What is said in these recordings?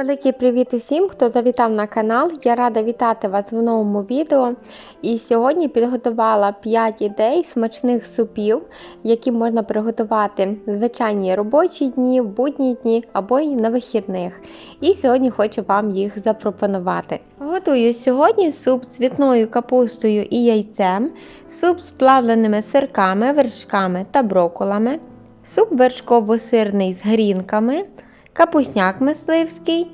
Великий привіт усім, хто завітав на канал. Я рада вітати вас в новому відео. І сьогодні підготувала 5 ідей смачних супів, які можна приготувати в звичайні робочі дні, в будні дні або й на вихідних. І сьогодні хочу вам їх запропонувати. Готую сьогодні суп з цвітною капустою і яйцем, суп з плавленими сирками, вершками та броколами, суп вершково-сирний з грінками капусняк мисливський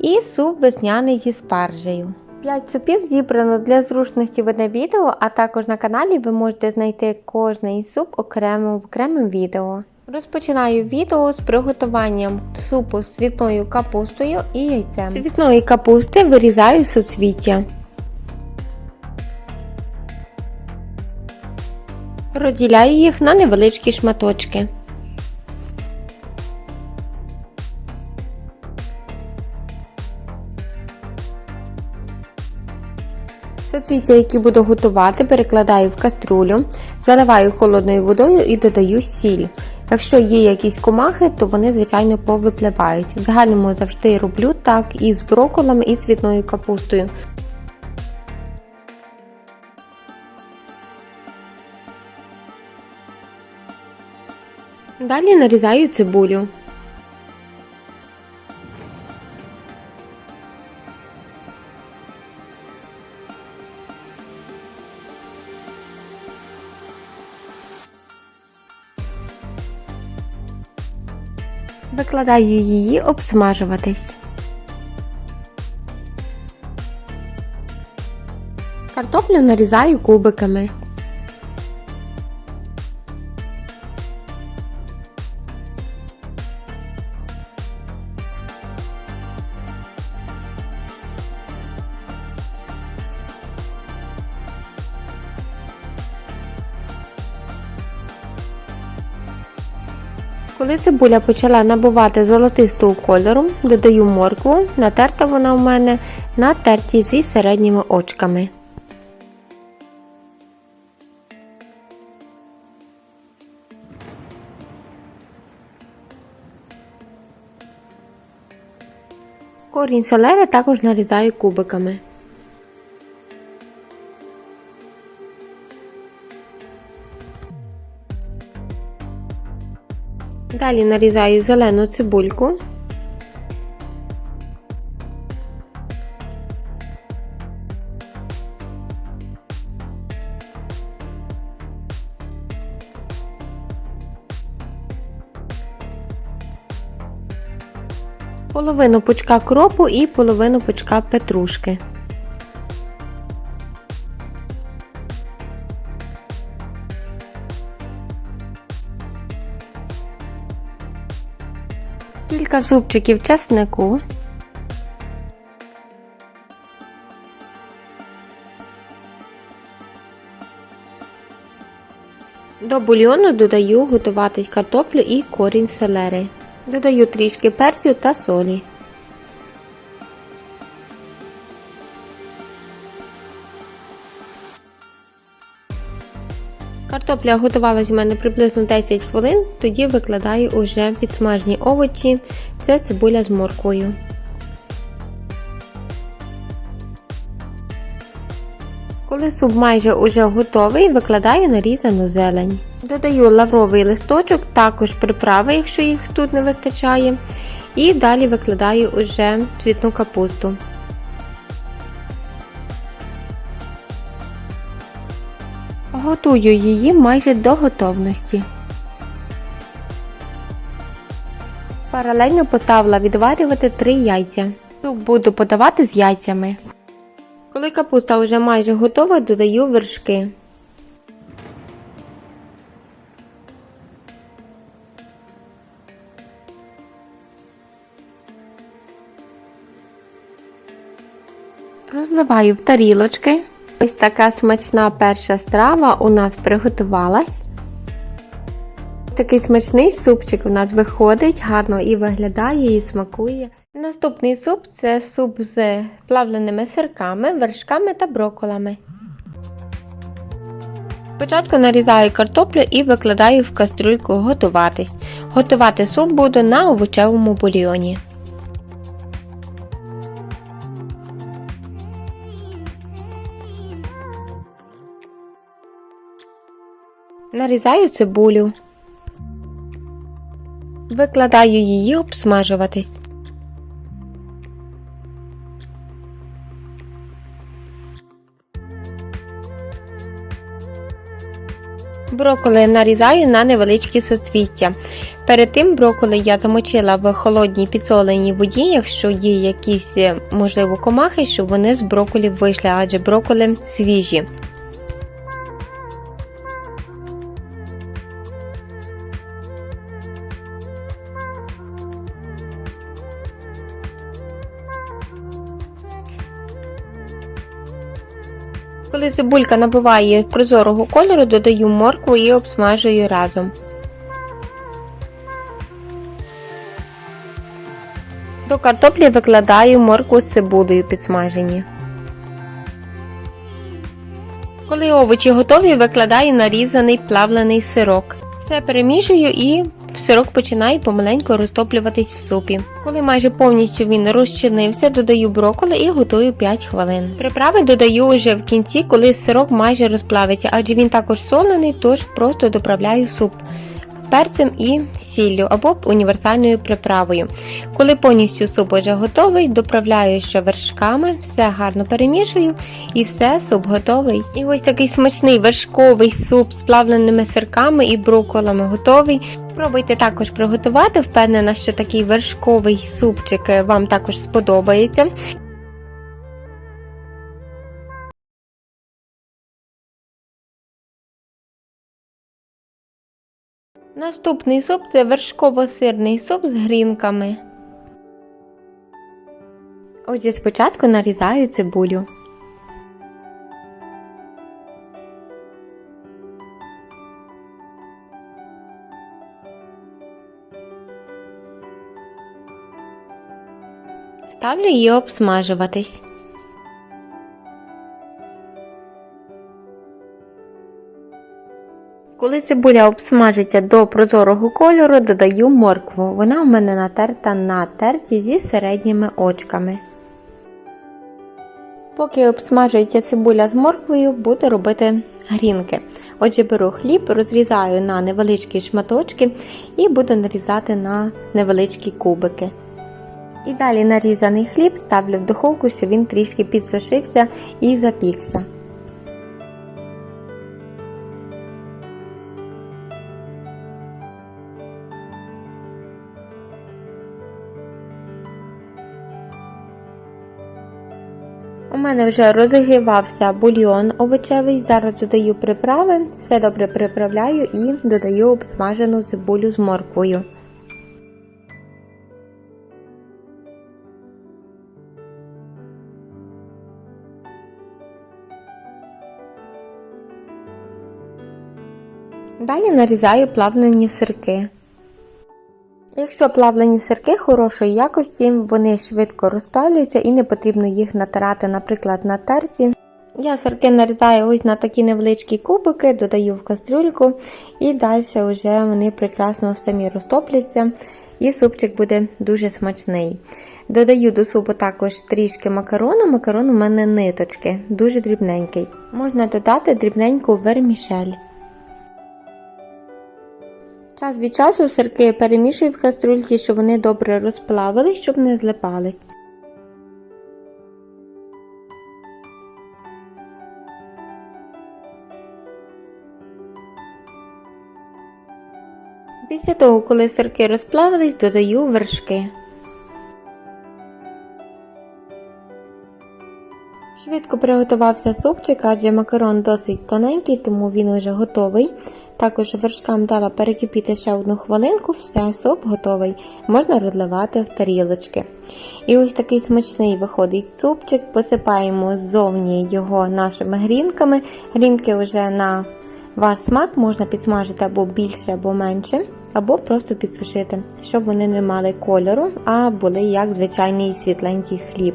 і суп весняний зі спаржею. П'ять супів зібрано для зручності в одне відео, а також на каналі ви можете знайти кожний суп окремо в окремому відео. Розпочинаю відео з приготуванням супу з цвітною капустою і яйцем. З цвітної капусти вирізаю суцвіття. Розділяю їх на невеличкі шматочки. Соцвіття, які буду готувати, перекладаю в каструлю, заливаю холодною водою і додаю сіль. Якщо є якісь комахи, то вони, звичайно, повипливають. В загальному завжди роблю так і з броколами, і цвітною капустою. Далі нарізаю цибулю. Викладаю її обсмажуватись. Картоплю нарізаю кубиками. Коли цибуля почала набувати золотистого кольору, додаю моркву, натерта вона у мене на терті зі середніми очками. Корінь селери також нарізаю кубиками. Далі нарізаю зелену цибульку. Половину пучка кропу і половину пучка петрушки. Кілька зубчиків чеснику. До бульйону додаю готуватись картоплю і корінь селери. Додаю трішки перцю та солі. Картопля готувалась у мене приблизно 10 хвилин, тоді викладаю уже підсмажені овочі, це цибуля з морквою. Коли суп майже уже готовий, викладаю нарізану зелень. Додаю лавровий листочок, також приправи, якщо їх тут не вистачає. І далі викладаю уже цвітну капусту. Готую її майже до готовності. Паралельно поставила відварювати 3 яйця. Суп буду подавати з яйцями. Коли капуста вже майже готова, додаю вершки. Розливаю в тарілочки. Ось така смачна перша страва у нас приготувалась. Такий смачний супчик у нас виходить, гарно і виглядає, і смакує. Наступний суп це суп з плавленими сирками, вершками та броколами. Спочатку нарізаю картоплю і викладаю в кастрюльку готуватись. Готувати суп буду на овочевому бульйоні. Нарізаю цибулю. Викладаю її обсмажуватись. Броколи нарізаю на невеличкі соцвіття. Перед тим броколи я замочила в холодній підсоленій воді, якщо є якісь, е, можливо, комахи, щоб вони з броколів вийшли, адже броколи свіжі. Цибулька набуває прозорого кольору, додаю моркву і обсмажую разом. До картоплі викладаю моркву з цибулею підсмажені. Коли овочі готові, викладаю нарізаний плавлений сирок. Все перемішую і сирок починає помаленьку розтоплюватись в супі. Коли майже повністю він розчинився, додаю броколи і готую 5 хвилин. Приправи додаю вже в кінці, коли сирок майже розплавиться, адже він також солений, тож просто доправляю суп перцем і сіллю або універсальною приправою. Коли повністю суп вже готовий, доправляю ще вершками, все гарно перемішую і все, суп готовий. І ось такий смачний вершковий суп з плавленими сирками і брокколами готовий. Спробуйте також приготувати, впевнена, що такий вершковий супчик вам також сподобається. Наступний суп це вершково-сирний суп з грінками. Отже, спочатку нарізаю цибулю. Ставлю її обсмажуватись. Коли цибуля обсмажиться до прозорого кольору, додаю моркву. Вона у мене натерта на терті зі середніми очками. Поки обсмажується цибуля з морквою, буду робити грінки. Отже, беру хліб, розрізаю на невеличкі шматочки і буду нарізати на невеличкі кубики. І далі нарізаний хліб ставлю в духовку, щоб він трішки підсушився і запікся. У мене вже розігрівався бульйон овочевий, зараз додаю приправи, все добре приправляю і додаю обсмажену цибулю з морквою. Далі нарізаю плавлені сирки. Якщо плавлені сирки хорошої якості, вони швидко розплавляються і не потрібно їх натирати, наприклад, на терці. Я сирки нарізаю ось на такі невеличкі кубики, додаю в кастрюльку і далі вже вони прекрасно самі розтопляться і супчик буде дуже смачний. Додаю до супу також трішки макарону. Макарон у мене ниточки, дуже дрібненький. Можна додати дрібненьку вермішель. Час від часу сирки перемішую в каструльці, щоб вони добре розплавились, щоб не злипались. Після того, коли сирки розплавились, додаю вершки. Швидко приготувався супчик, адже макарон досить тоненький, тому він вже готовий. Також вершкам дала перекипіти ще одну хвилинку, все, суп готовий. Можна розливати в тарілочки. І ось такий смачний виходить супчик. Посипаємо ззовні його нашими грінками. Грінки вже на ваш смак можна підсмажити або більше, або менше, або просто підсушити, щоб вони не мали кольору, а були як звичайний світленький хліб.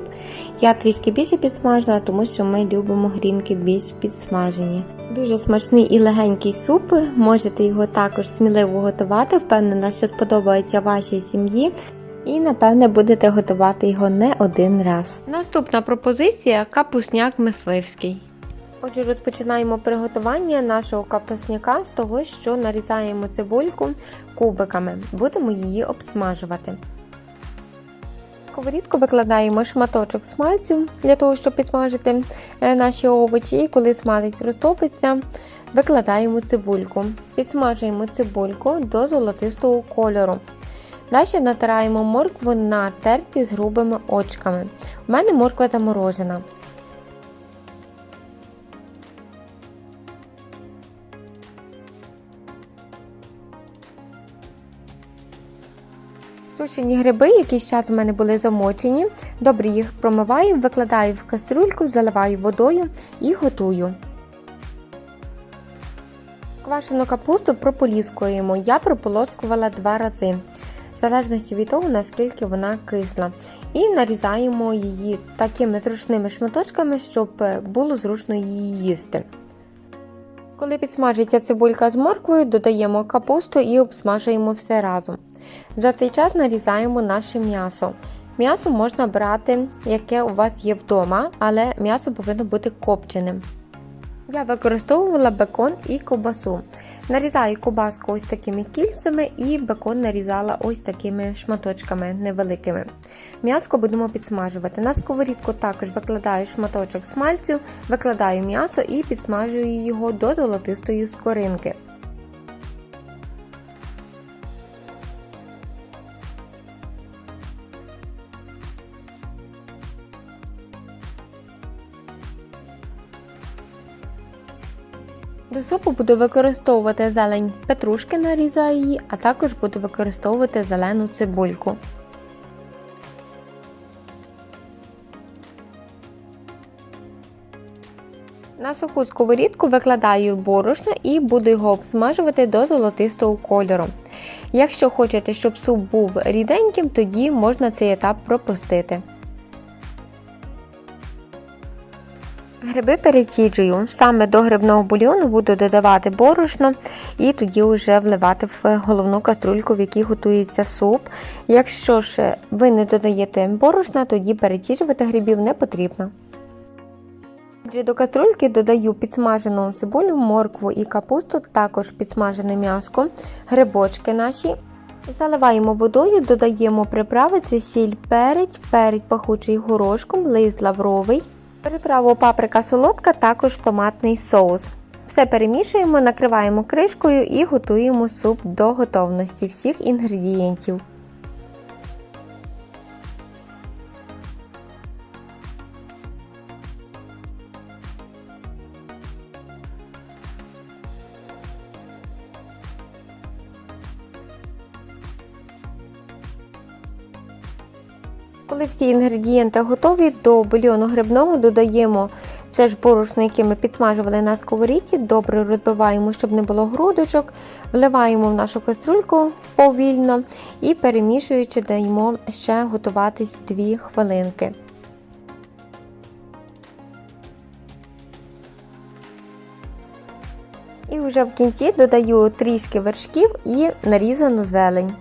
Я трішки більше підсмажила, тому що ми любимо грінки більш підсмажені. Дуже смачний і легенький суп. Можете його також сміливо готувати. Впевнена, що сподобається вашій сім'ї. І, напевне, будете готувати його не один раз. Наступна пропозиція капусняк мисливський. Отже, розпочинаємо приготування нашого капусняка з того, що нарізаємо цибульку кубиками. Будемо її обсмажувати. Сковорідку викладаємо шматочок смальцю для того, щоб підсмажити е, наші овочі. І коли смалець розтопиться, викладаємо цибульку. Підсмажуємо цибульку до золотистого кольору. Далі натираємо моркву на терці з грубими очками. У мене морква заморожена. Сушені гриби якийсь час у мене були замочені. Добре їх промиваю, викладаю в каструльку, заливаю водою і готую. Квашену капусту прополіскуємо. Я прополоскувала два рази, в залежності від того, наскільки вона кисла. І нарізаємо її такими зручними шматочками, щоб було зручно її їсти. Коли підсмажиться цибулька з морквою, додаємо капусту і обсмажуємо все разом. За цей час нарізаємо наше м'ясо. М'ясо можна брати, яке у вас є вдома, але м'ясо повинно бути копченим. Я використовувала бекон і ковбасу. Нарізаю ковбаску ось такими кільцями і бекон нарізала ось такими шматочками невеликими. М'яско будемо підсмажувати. На сковорідку також викладаю шматочок смальцю, викладаю м'ясо і підсмажую його до золотистої скоринки. До супу буду використовувати зелень петрушки, нарізаю її, а також буду використовувати зелену цибульку. На суху сковорідку викладаю борошно і буду його обсмажувати до золотистого кольору. Якщо хочете, щоб суп був ріденьким, тоді можна цей етап пропустити. Гриби переціджую. Саме до грибного бульйону буду додавати борошно і тоді вже вливати в головну каструльку, в якій готується суп. Якщо ж ви не додаєте борошна, тоді переціджувати грибів не потрібно. Отже, до каструльки додаю підсмажену цибулю, моркву і капусту, також підсмажене м'яско, грибочки наші. Заливаємо водою, додаємо приправи, це сіль перець, перець пахучий горошком, лист лавровий. Приправу паприка солодка, також томатний соус. Все перемішуємо, накриваємо кришкою і готуємо суп до готовності всіх інгредієнтів. Коли всі інгредієнти готові, до бульйону грибного додаємо це ж борошно, яке ми підсмажували на сковорідці, добре розбиваємо, щоб не було грудочок, вливаємо в нашу каструльку повільно і перемішуючи, даємо ще готуватись 2 хвилинки. І вже в кінці додаю трішки вершків і нарізану зелень.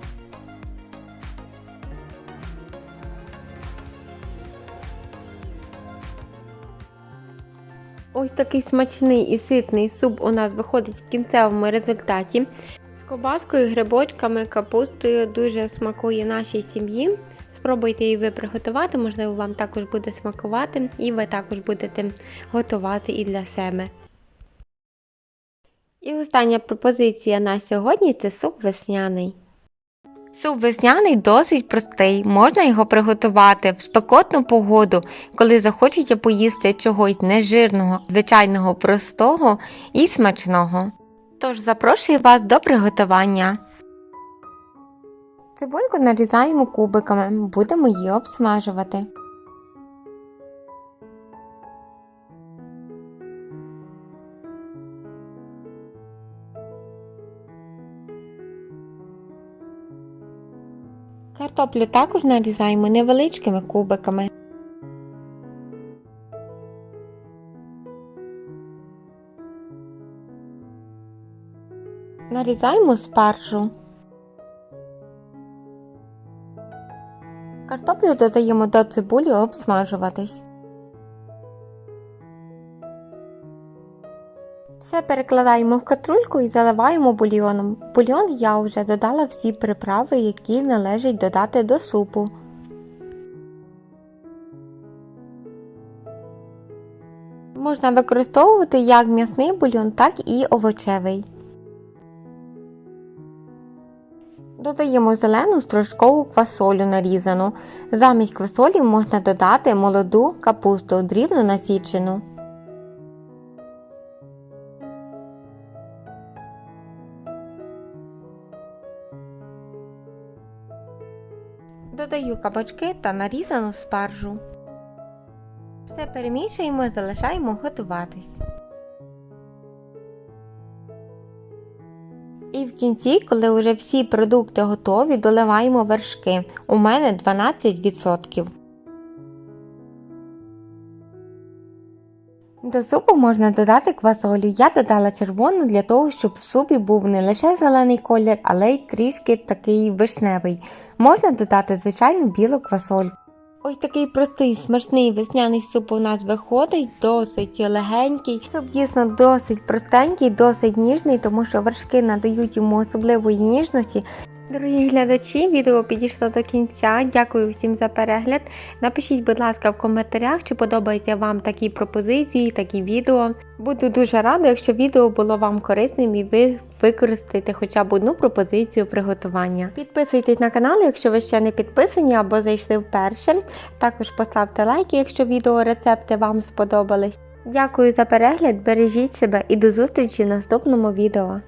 Ось такий смачний і ситний суп у нас виходить в кінцевому результаті. З ковбаскою, грибочками, капустою дуже смакує нашій сім'ї. Спробуйте її ви приготувати, можливо, вам також буде смакувати, і ви також будете готувати і для себе. І остання пропозиція на сьогодні це суп весняний. Суп весняний досить простий, можна його приготувати в спекотну погоду, коли захочеться поїсти чогось нежирного, звичайного простого і смачного. Тож запрошую вас до приготування. Цибульку нарізаємо кубиками, будемо її обсмажувати. Картоплю також нарізаємо невеличкими кубиками. Нарізаємо спаржу. Картоплю додаємо до цибулі обсмажуватись. Все перекладаємо в катрульку і заливаємо бульйоном. Бульйон я вже додала всі приправи, які належить додати до супу. Можна використовувати як м'ясний бульйон, так і овочевий. Додаємо зелену стружкову квасолю нарізану. Замість квасолі можна додати молоду капусту, дрібно насічену. Додаю кабачки та нарізану спаржу. Все перемішуємо і залишаємо готуватись. І в кінці, коли вже всі продукти готові, доливаємо вершки. У мене 12%. До супу можна додати квасолю. Я додала червону для того, щоб в супі був не лише зелений колір, але й трішки такий вишневий. Можна додати звичайну білу квасольку. Ось такий простий смачний весняний суп у нас виходить, досить легенький. Суп дійсно досить простенький, досить ніжний, тому що вершки надають йому особливої ніжності. Дорогі глядачі, відео підійшло до кінця. Дякую всім за перегляд. Напишіть, будь ласка, в коментарях, чи подобаються вам такі пропозиції, такі відео. Буду дуже рада, якщо відео було вам корисним і ви використаєте хоча б одну пропозицію приготування. Підписуйтесь на канал, якщо ви ще не підписані або зайшли вперше. Також поставте лайки, якщо відео рецепти вам сподобались. Дякую за перегляд, бережіть себе і до зустрічі в наступному відео.